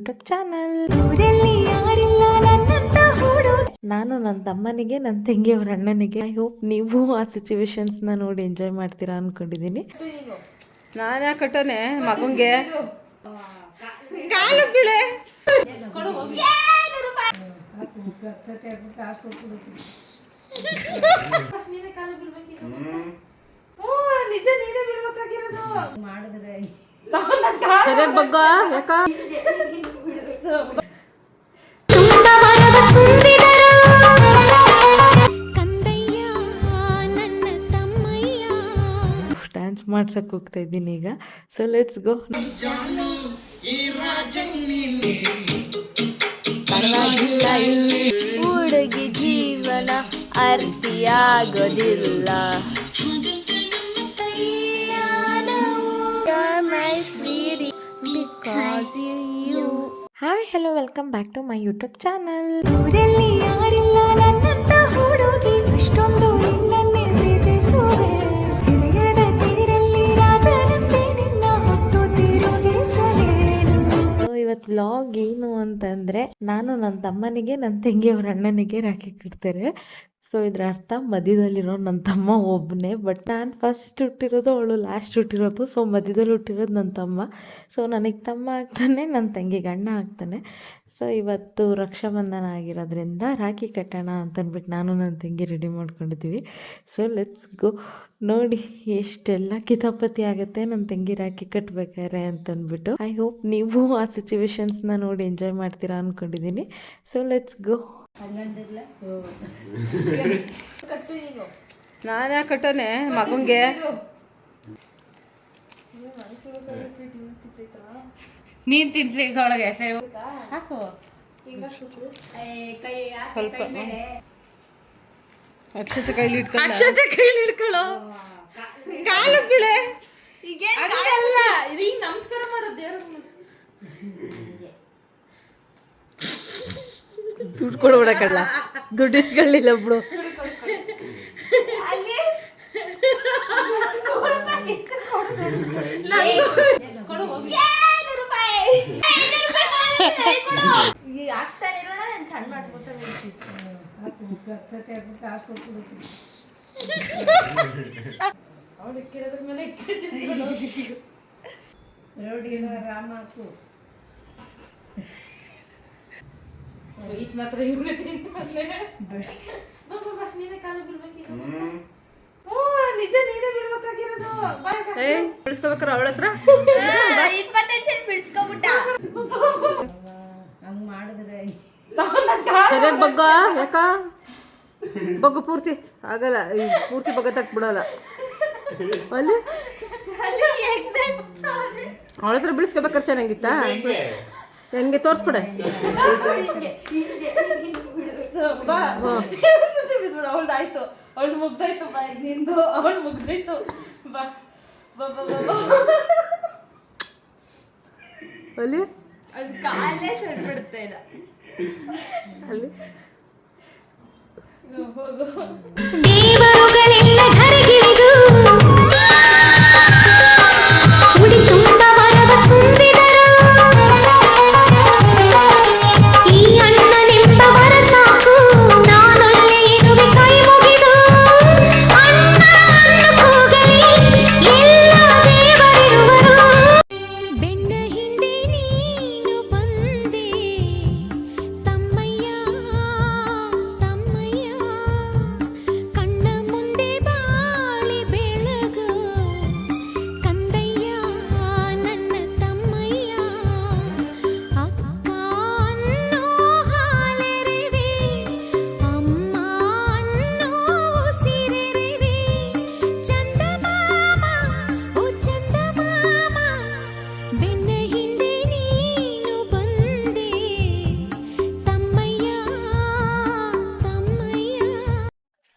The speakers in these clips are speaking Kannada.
YouTube channel. ನಾನು ನನ್ನ ತಮ್ಮನಿಗೆ ನನ್ನ ತಂಗಿ ಅವ್ರ ಅಣ್ಣನಿಗೆ ಐ ಹೋಪ್ ನೀವು ಆ ಸಿಚುವೇಶನ್ಸ್ನ ನೋಡಿ ಎಂಜಾಯ್ ಮಾಡ್ತೀರಾ ಅನ್ಕೊಂಡಿದ್ದೀನಿ ನಾನು ಯಾಕೆ ಕಟ್ಟನೆ ಮಗಂಗೆ. ಕಾಲು ಬೀಳೆ. ನಿಜ ನೀನೇ ಬಿಡ್ಬೇಕಾಗಿರೋದು ಸರಿಯಾಗಿ ಬಗ್ಗ? ಯಾಕ? ಡ್ಯಾನ್ಸ್ ಮಾಡ್ಸಕ್ ಹೋಗ್ತಾ ಇದ್ದೀನಿ ಈಗ. ಸೊ ಲೆಟ್ಸ್ ಗೋ ಹುಡುಗಿ ಜೀವನ ಅರ್ಥಿಯಾಗೋದಿಲ್ಲ you hi hello welcome back to my YouTube channel ಊರಲ್ಲಿ ಯಾರಿಲ್ಲ ನನ್ನಂತ ಹುಡುಗಿ ಅಷ್ಟೊಂದು ನಿನ್ನನ್ನೇ ಪ್ರೀತಿಸುವೆ ಹೃದಯದ ತೀರಲ್ಲಿ ರಾಜನಂತೆ ನಿನ್ನ ಹೊತ್ತು ತಿರುಗಿಸಲೇನು ಇವತ್ತು ವ್ಲಾಗ್ ಏನು ಅಂತಂದ್ರೆ ನಾನು ನನ್ನ ತಮ್ಮನಿಗೆ ನನ್ನ ತಂಗಿ ಅವ್ರ ಅಣ್ಣನಿಗೆ ರಾಖಿ ಕಟ್ತಾರೆ ಸೊ ಇದರ ಅರ್ಥ ಮಧ್ಯದಲ್ಲಿರೋ ನನ್ನ ತಮ್ಮ ಒಬ್ಬನೇ ಬಟ್ ನಾನು ಫಸ್ಟ್ ಹುಟ್ಟಿರೋದು ಅವಳು ಲಾಸ್ಟ್ ಹುಟ್ಟಿರೋದು. ಸೊ ಮಧ್ಯದಲ್ಲಿ ಹುಟ್ಟಿರೋದು ನನ್ನ ತಮ್ಮ. ಸೊ ನನಗೆ ತಮ್ಮ ಆಗ್ತಾನೆ ನನ್ನ ತಂಗಿ ಅಣ್ಣ ಆಗ್ತಾನೆ. ಸೊ ಇವತ್ತು ರಕ್ಷಾಬಂಧನ ಆಗಿರೋದ್ರಿಂದ ರಾಖಿ ಕಟ್ಟೋಣ ಅಂತಂದ್ಬಿಟ್ಟು ನಾನು ನನ್ನ ತಂಗಿ ರೆಡಿ ಮಾಡ್ಕೊಂಡಿದ್ದೀವಿ. ಸೊ ಲೆಟ್ಸ್ ಗೋ ನೋಡಿ ಎಷ್ಟೆಲ್ಲ ಕಿತಾಪತಿ ಆಗುತ್ತೆ ನನ್ನ ತಂಗಿ ರಾಖಿ ಕಟ್ಟಬೇಕಾದ್ರೆ ಅಂತಂದ್ಬಿಟ್ಟು ಐ ಹೋಪ್ ನೀವು ಆ ಸಿಚುವೇಶನ್ಸ್ನ ನೋಡಿ ಎಂಜಾಯ್ ಮಾಡ್ತೀರಾ ಅಂದ್ಕೊಂಡಿದ್ದೀನಿ ಸೊ ಲೆಟ್ಸ್ ಗೋ ನಾನು ಯಾಕೆ ಕಟ್ಟೋನೆ? ಮಗಂಗೆ. ನೀನ್ ತಿನ್ಸಿ ಒಳಗೆ ಸರಿ ಹಾಕು. ಸ್ವಲ್ಪ. ಅಕ್ಷತೆ ಕೈಲಿ ಇಟ್ಕೊಳ್ಳೋ? ಅಕ್ಷತೆ ಕೈಲಿ ಇಟ್ಕೊಳ್ಳೋ? ಕಾಲು ಬಿಳೆ. ಹೀಗೆ ಇದು ಈಗ ನಮಸ್ಕಾರ ಮಾಡೋ ದೇವ್ರ. ದುಡ್ಡು ಕೊಡ್ಬಿಡಕ್ಕಲ್ಲ ದುಡ್ಡು ಇಟ್ಕೊಳ್ಳಿಲ್ಲ ಬಿಡು. ಸ್ವೀಟ್ ಮಾತ್ರ ಇವ್ನೇ ತಿಂತಾನೆ ನಿಜ ನೀನೇ ಬಿಡ್ಬೇಕಾಗಿರೋದು ಬಿಡಿಸ್ಕೋಬೇಕಾರ ಅವಳ ಹತ್ರ ಇಪ್ಪತ್ತೈದು ಸೆಂಟ್ ಬಿಡಿಸ್ಕೊಬಿಟ್ಟ ಸರಿಯಾಗಿ ಬಗ್ಗ ಯಾಕ? ಬಗ್ಗು ಪೂರ್ತಿ ಆಗಲ್ಲ ಈ ಪೂರ್ತಿ ಬಗ್ಗ ತಕ್ ಬಿಡಲ್ಲ. ಅಲ್ಲಿ? ಅವಳ ಹತ್ರ ಬಿಡಿಸ್ಕೋಬೇಕಾರೆ ಚೆನ್ನಾಗಿತ್ತಾ? ಹೆಂಗೆ ತೋರಿಸ್ಕೊಡೆ ಅವಳ್ದಾಯ್ತು ಅವಳು ಮುಗ್ದಾಯ್ತು ಬಾ ನಿಂದು ಅವಳು ಮುಗ್ದಾಯ್ತು. ಬಾ ಬಾ ಬಾ ಬಾ. ಅಲ್ಲಿ? ಅದು ಕಾಲೇ ಸರಿಬಿಡ್ತಾ ಇಲ್ಲ ಅಲ್ಲಿ? ದೇವರುಗಳೆಲ್ಲ ಧರೆಗಿಳಿದು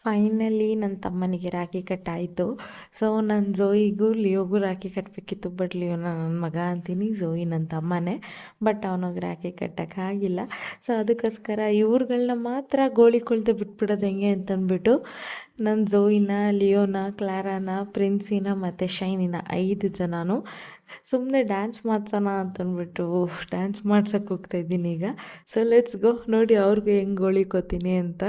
ಫೈನಲಿ ನನ್ನ ತಮ್ಮನಿಗೆ ರಾಖಿ ಕಟ್ಟಾಯಿತು. ಸೊ ನನ್ನ ಝೋಯಿಗೂ ಲಿಯೋಗೂ ರಾಖಿ ಕಟ್ಟಬೇಕಿತ್ತು ಬಟ್ ಲಿಯೋನ ನನ್ನ ಮಗ ಅಂತೀನಿ ಝೋಯಿ ನನ್ನ ತಮ್ಮನೇ ಬಟ್ ಅವನಿಗೆ ರಾಖಿ ಕಟ್ಟೋಕ್ಕಾಗಿಲ್ಲ ಸೊ ಅದಕ್ಕೋಸ್ಕರ ಇವ್ರುಗಳನ್ನ ಮಾತ್ರ ಗೋಳಿ ಕೊಳ್ದು ಬಿಟ್ಬಿಡೋದು ಹೆಂಗೆ ಅಂತಂದ್ಬಿಟ್ಟು ನನ್ನ ಝೋಯಿನ ಲಿಯೋನ, ಕ್ಲಾರಾನ, ಪ್ರಿನ್ಸಿನ ಮತ್ತು ಶೈನಿನ ಐದು ಜನನು ಸುಮ್ಮನೆ ಡ್ಯಾನ್ಸ್ ಮಾಡ್ಸೋಣ ಅಂತಂದ್ಬಿಟ್ಟು ಡ್ಯಾನ್ಸ್ ಮಾಡ್ಸೋಕೆ ಹೋಗ್ತಾಯಿದ್ದೀನಿ ಈಗ. ಸೊ ಲೆಟ್ಸ್ ಗೋ ನೋಡಿ ಅವ್ರಿಗೂ ಹೆಂಗೆ ಗೋಳಿಕೋತೀನಿ ಅಂತ.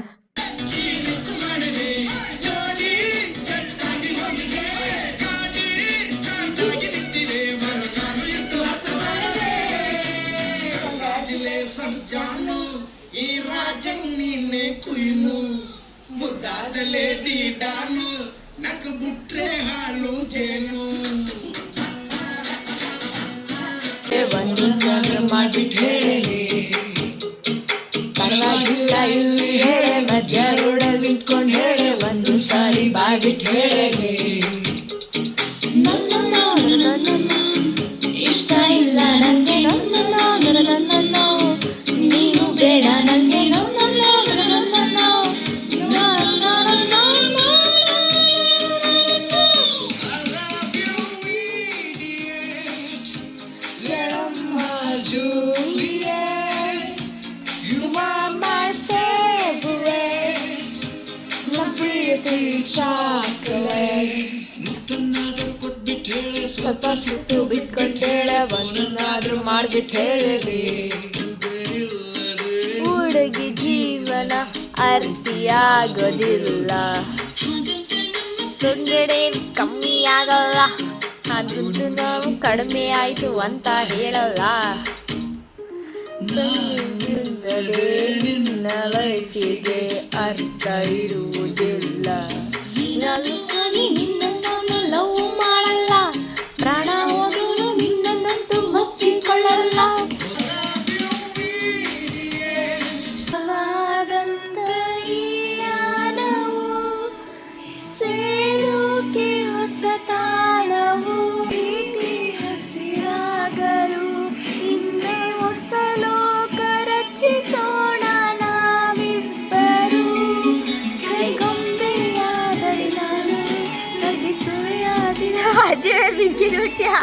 ನೀನೆ ಕುಯ್ನು ಮುದ್ದಾದ ಲೇಡಿ ಡಾನು ನಕ್ ಬುಟ್ರೆ ಹಾಲು ಜೇನು ಒಂದು ಸ್ವಲ್ಪ ಸುತ್ತು ಬಿಟ್ಕೊಂಡು ಒಂದನ್ನಾದ್ರೂ ಮಾಡ್ಬಿಟ್ಟು ಹೇಳಲಿ. ಹುಡುಗಿ ಜೀವನ ಅರ್ತಿಯಾಗೋದಿಲ್ಲ ತೊಂದರೆ ಕಮ್ಮಿ ಆಗಲ್ಲ ಅದ್ರದ್ದು ನಾವು ಕಡಿಮೆ ಆಯ್ತು ಅಂತ ಹೇಳಲ್ಲ. ನಿನ್ನ ಲೈಫಿಗೆ ಅರ್ಥ ಇರುವುದಿಲ್ಲ. ನಾನು ಅದೇ ಬಿದ್ದಿದ್ದು ಹುಟ್ಟ್ಯಾ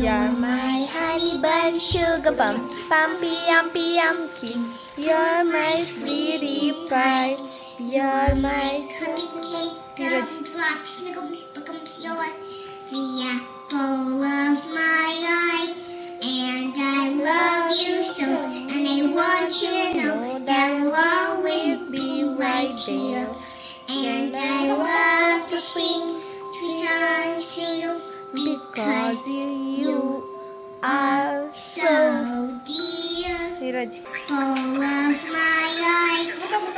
You're my honey bun, sugar bum, bumpy, yumpy, yumpy. You're my sweetie pie. You're my sweet Gumdrops, snickums, becomes your the Because you are so dear. Neeraj. full of my life.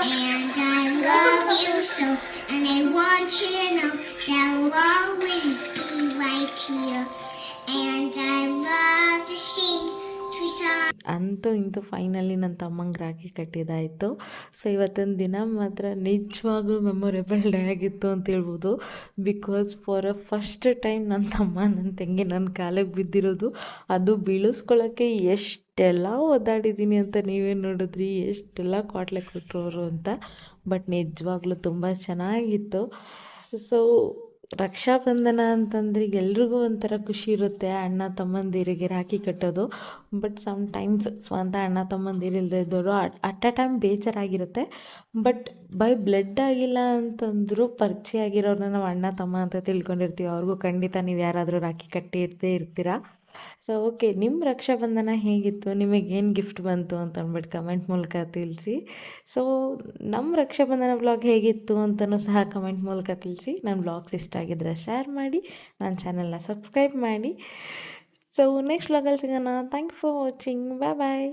And I love you so, and I want you to know that I'll always be right here. ಅಂತೂ ಇಂತೂ ಫೈನಲಿ ನನ್ನ ತಮ್ಮಂಗೆ ರಾಖಿ ಕಟ್ಟಿದ್ದಾಯಿತು ಸೊ ಇವತ್ತಿನ ದಿನ ಮಾತ್ರ ನಿಜವಾಗ್ಲೂ ಮೆಮೊರೇಬಲ್ ಡೇ ಆಗಿತ್ತು ಅಂತ ಹೇಳ್ಬೋದು. Because for a first time ನನ್ನ ತಮ್ಮ ನನ್ನ ತಂಗಿ ನನ್ನ ಕಾಲಿಗೆ ಬಿದ್ದಿರೋದು, ಅದು ಬೀಳಿಸ್ಕೊಳ್ಳೋಕ್ಕೆ ಎಷ್ಟೆಲ್ಲ ಒದ್ದಾಡಿದ್ದೀನಿ ಅಂತ ನೀವೇ ನೋಡಿದ್ರಿ, ಎಷ್ಟೆಲ್ಲ ಕ್ವಾಟ್ಲೆ ಕೊಟ್ಟರು ಅಂತ. ಬಟ್ ನಿಜವಾಗ್ಲೂ ತುಂಬ ಚೆನ್ನಾಗಿತ್ತು. ಸೊ ರಕ್ಷಾಬಂಧನ ಅಂತಂದ್ರೆ ಎಲ್ರಿಗೂ ಒಂಥರ ಖುಷಿ ಇರುತ್ತೆ. ಅಣ್ಣ ತಮ್ಮಂದಿರಿಗೆ ರಾಖಿ ಕಟ್ಟೋದು. ಬಟ್ ಸಮ್ ಟೈಮ್ಸ್ ಸ್ವಂತ ಅಣ್ಣ ತಮ್ಮಂದಿರಿಲ್ಲದೆ ಇದ್ದವರು ಅಟ್ ಅ ಟೈಮ್ ಬೇಜಾರಾಗಿರುತ್ತೆ. ಬಟ್ ಬೈ ಬ್ಲಡ್ ಆಗಿಲ್ಲ ಅಂತಂದರೂ ಪರಿಚಯ ಆಗಿರೋರನ್ನ ನಾವು ಅಣ್ಣ ತಮ್ಮ ಅಂತ ತಿಳ್ಕೊಂಡಿರ್ತೀವಿ. ಅವ್ರಿಗೂ ಖಂಡಿತ ನೀವು ಯಾರಾದರೂ ರಾಖಿ ಕಟ್ಟಿದ್ದೇ ಇರ್ತೀರಾ? ಸೊ ಓಕೆ ನಿಮ್ಮ ರಕ್ಷಾಬಂಧನ ಹೇಗಿತ್ತು? ನಿಮಗೇನು ಗಿಫ್ಟ್ ಬಂತು ಅಂತ ಅಂದ್ಬಿಟ್ಟು ಕಮೆಂಟ್ ಮೂಲಕ ತಿಳಿಸಿ. ಸೊ ನಮ್ಮ ರಕ್ಷಾಬಂಧನ ಬ್ಲಾಗ್ ಹೇಗಿತ್ತು ಅಂತಲೂ ಸಹ ಕಮೆಂಟ್ ಮೂಲಕ ತಿಳಿಸಿ. ನನ್ನ ಬ್ಲಾಗ್ಸ್ ಇಷ್ಟ ಆಗಿದ್ರೆ ಶೇರ್ ಮಾಡಿ ನನ್ನ ಚಾನಲ್ನ ಸಬ್ಸ್ಕ್ರೈಬ್ ಮಾಡಿ. ಸೊ ನೆಕ್ಸ್ಟ್ ಬ್ಲಾಗಲ್ಲಿ ಸಿಗೋಣ. Thank you for watching bye bye